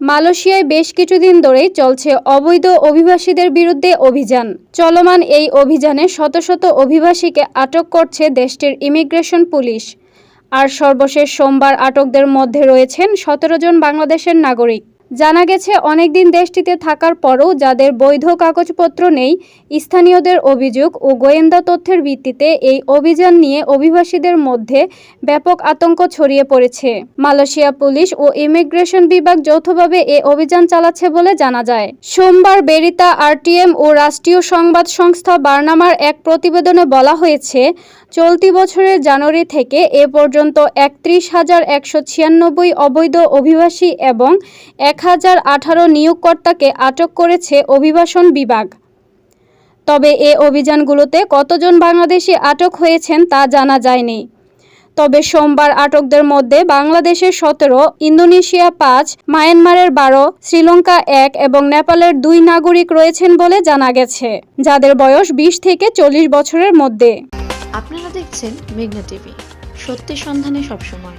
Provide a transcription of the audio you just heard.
মালয়েশিয়ায় বেশ কিছুদিন ধরেই চলছে অবৈধ অভিবাসীদের বিরুদ্ধে অভিযান। চলমান এই অভিযানে শত শত অভিবাসীকে আটক করছে দেশটির ইমিগ্রেশন পুলিশ। আর সর্বশেষ সোমবার আটকদের মধ্যে রয়েছেন সতেরো জন বাংলাদেশের নাগরিক। জানা গেছে, অনেকদিন দেশটিতে থাকার পরও যাদের বৈধ কাগজপত্র নেই, স্থানীয়দের অভিযোগ ও গোয়েন্দা তথ্যের ভিত্তিতে এই অভিযান নিয়ে অভিবাসীদের মধ্যে ব্যাপক আতঙ্ক ছড়িয়ে পড়েছে। মালয়েশিয়া পুলিশ ও ইমিগ্রেশন বিভাগ যৌথভাবে এ অভিযান চালাচ্ছে বলে জানা যায়। সোমবার বেরিতা আরটিএম ও রাষ্ট্রীয় সংবাদ সংস্থা বার্নামার এক প্রতিবেদনে বলা হয়েছে, চলতি বছরের জানুয়ারি থেকে এ পর্যন্ত একত্রিশ হাজার একশো ছিয়ানব্বই অবৈধ অভিবাসী এবং এক হাজার আঠারো নিয়োগকর্তাকে আটক করেছে অভিবাসন বিভাগ। তবে এ অভিযানগুলোতে কতজন বাংলাদেশি আটক হয়েছেন তা জানা যায়নি। তবে সোমবার আটকদের মধ্যে বাংলাদেশের সতেরো, ইন্দোনেশিয়া পাঁচ, মায়ানমারের বারো, শ্রীলঙ্কা এক এবং নেপালের দুই নাগরিক রয়েছেন বলে জানা গেছে, যাদের বয়স বিশ থেকে চল্লিশ বছরের মধ্যে। আপনারা দেখছেন মেঘনা টিভি। সত্যি সন্ধানে সবসময়।